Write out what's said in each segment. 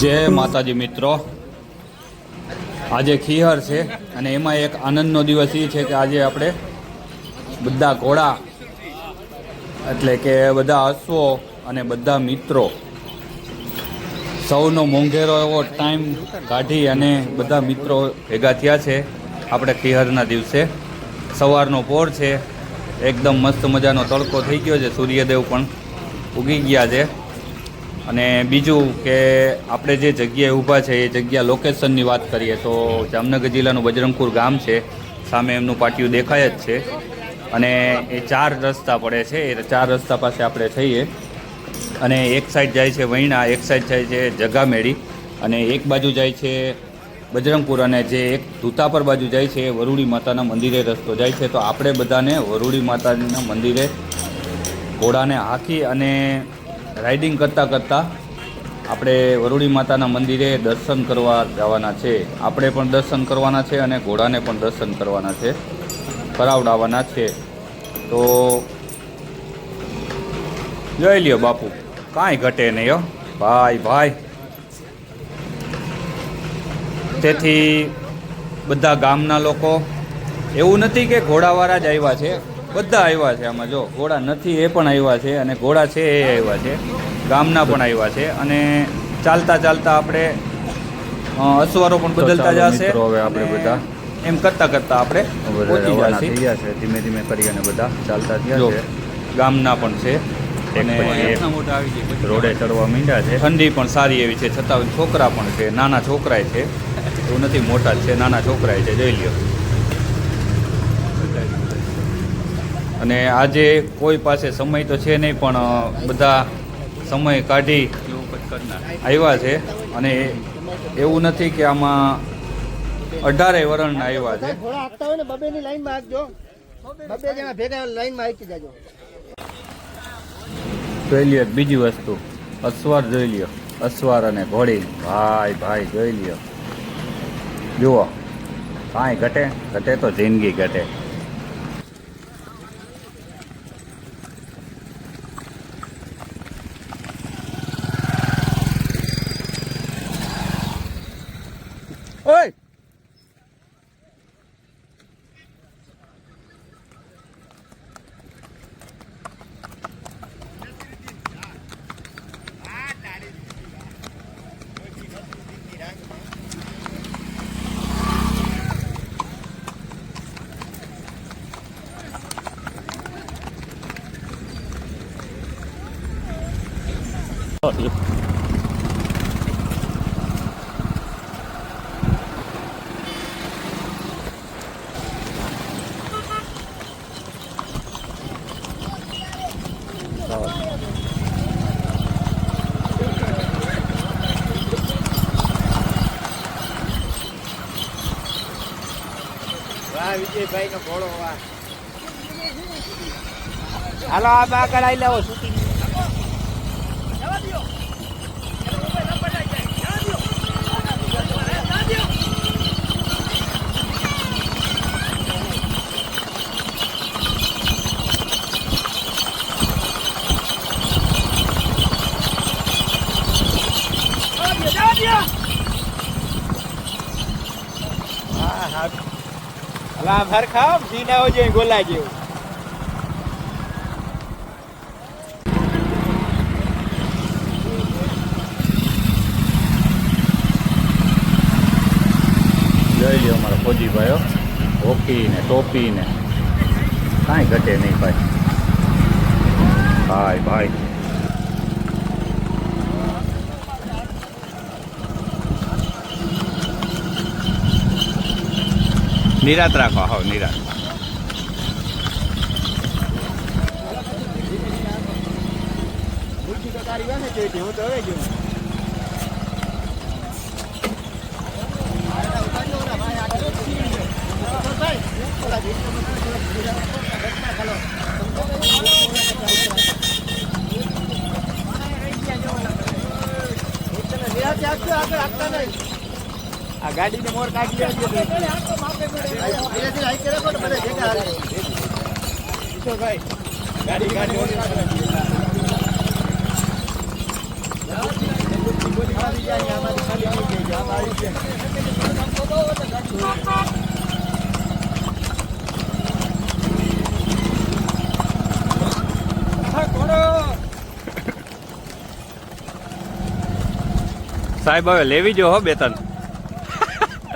જય માતાજી મિત્રો. આજે ખીહર છે અને એમાં એક આનંદનો દિવસ એ છે કે આજે આપણે બધા ઘોડા, એટલે કે બધા અશ્વો અને બધા મિત્રો. સૌનો મોંઘેરો એવો ટાઈમ કાઢી અને બધા મિત્રો ભેગા થયા છે આપણે ખીહરના દિવસે. સવારનો પોર છે, એકદમ મસ્ત મજાનો તડકો થઈ ગયો છે, સૂર્યદેવ પણ ઉગી ગયા છે. અને બીજું કે આપણે જે જગ્યાએ ઊભા છે, એ જગ્યા લોકેશનની વાત કરીએ તો જામનગર જિલ્લાનું બજરંગપુર ગામ છે. સામે એમનું પાટિયું દેખાય જ છે. અને એ ચાર રસ્તા પડે છે. એ ચાર રસ્તા પાસે આપણે થઈએ. અને એક સાઈડ જાય છે વૈણા, એક સાઈડ જાય છે જગામેડી. અને એક બાજુ જાય છે બજરંગપુર અને જે એક ધૂતાપર બાજુ જાય છે એ વરુડી માતાના મંદિરે રસ્તો જાય છે. તો આપણે બધાને વરુડી માતાના મંદિરે ઘોડાને હાંકી અને રાઇડિંગ કરતાં કરતાં આપણે વરુડી માતાના મંદિરે દર્શન કરવા જવાના છે. આપણે પણ દર્શન કરવાના છે અને ઘોડાને પણ દર્શન કરવાના છે. કરાવડાવવાના છે. તો જોઈ લ્યો બાપુ, કાંઈ ઘટે નહીં હો. ભાઈ ભાઈ. તેથી બધા ગામના લોકો, એવું નથી કે ઘોડાવાળા જ આવ્યા છે. બધા આવ્યા છે આમાં જો. ઘોડા નથી એ પણ આવ્યા છે અને ઘોડા છે એ આવ્યા છે. ગામના પણ આવ્યા છે અને ચાલતા ચાલતા આપણે અસવારો પણ બદલતા જશે હવે આપણે બધા એમ કરતા કરતા આપણે પહોંચી છે ધીમે ધીમે કરીને બધા. ચાલતા થયા છે. ગામના પણ છે અને રોડે ચડવા માંડ્યા છે. ઠંડી પણ સારી એવી છે છતાં છોકરા પણ છે નાના છોકરાય છે. એવું નથી મોટા જ છે નાના છોકરાય છે જોઈ લ્યો. અને આજે કોઈ પાસે સમય તો છે નહીં પણ બધા સમય કાઢી આવ્યા છે. અને એવું નથી કે આમાં અઢારે વર્ણના આવ્યા છે. હોય ને બબે જણા ભેગા જાજો. જોઈ લ્યો બીજી વસ્તુ. અસવાર જોઈ લ્યો. અસવાર અને ઘોડી. ભાઈ ભાઈ જોઈ લ્યો. જુઓ. કાંઈ ઘટે? ઘટે તો જિંદગી ઘટે. વાહ વિજયભાઈ નો ઘોડો હાલો આ બા આગળ આવી લાવો શૂટિંગ અલા ભર ખાવ સીના હોય ગોલા જેવું. લ્યો અમારા ફોજી ભાઈઓ હોકી ને ટોપી ને કાંઈ ઘટે નહીં ભાઈ. ભાઈ ભાઈ. નિરાત રાખો, હો, નિરાત. મૂર્તિ તો ને મોર કાઢી લેજો. કિશોરભાઈ ગાડી ગાડી સાહેબ, હવે લેવી જો હો બે ત્રણ.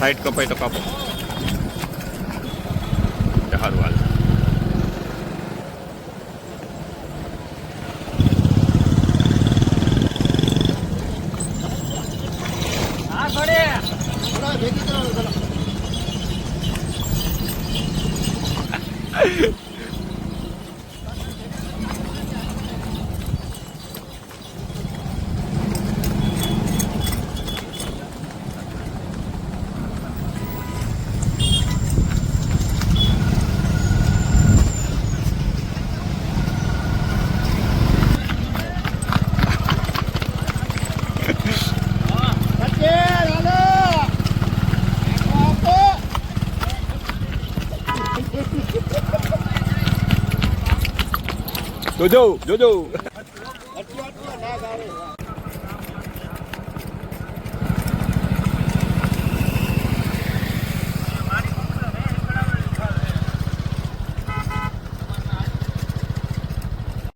સાઈડ કપાય તો કાપો. સારું હાલ. જોજો જોજો.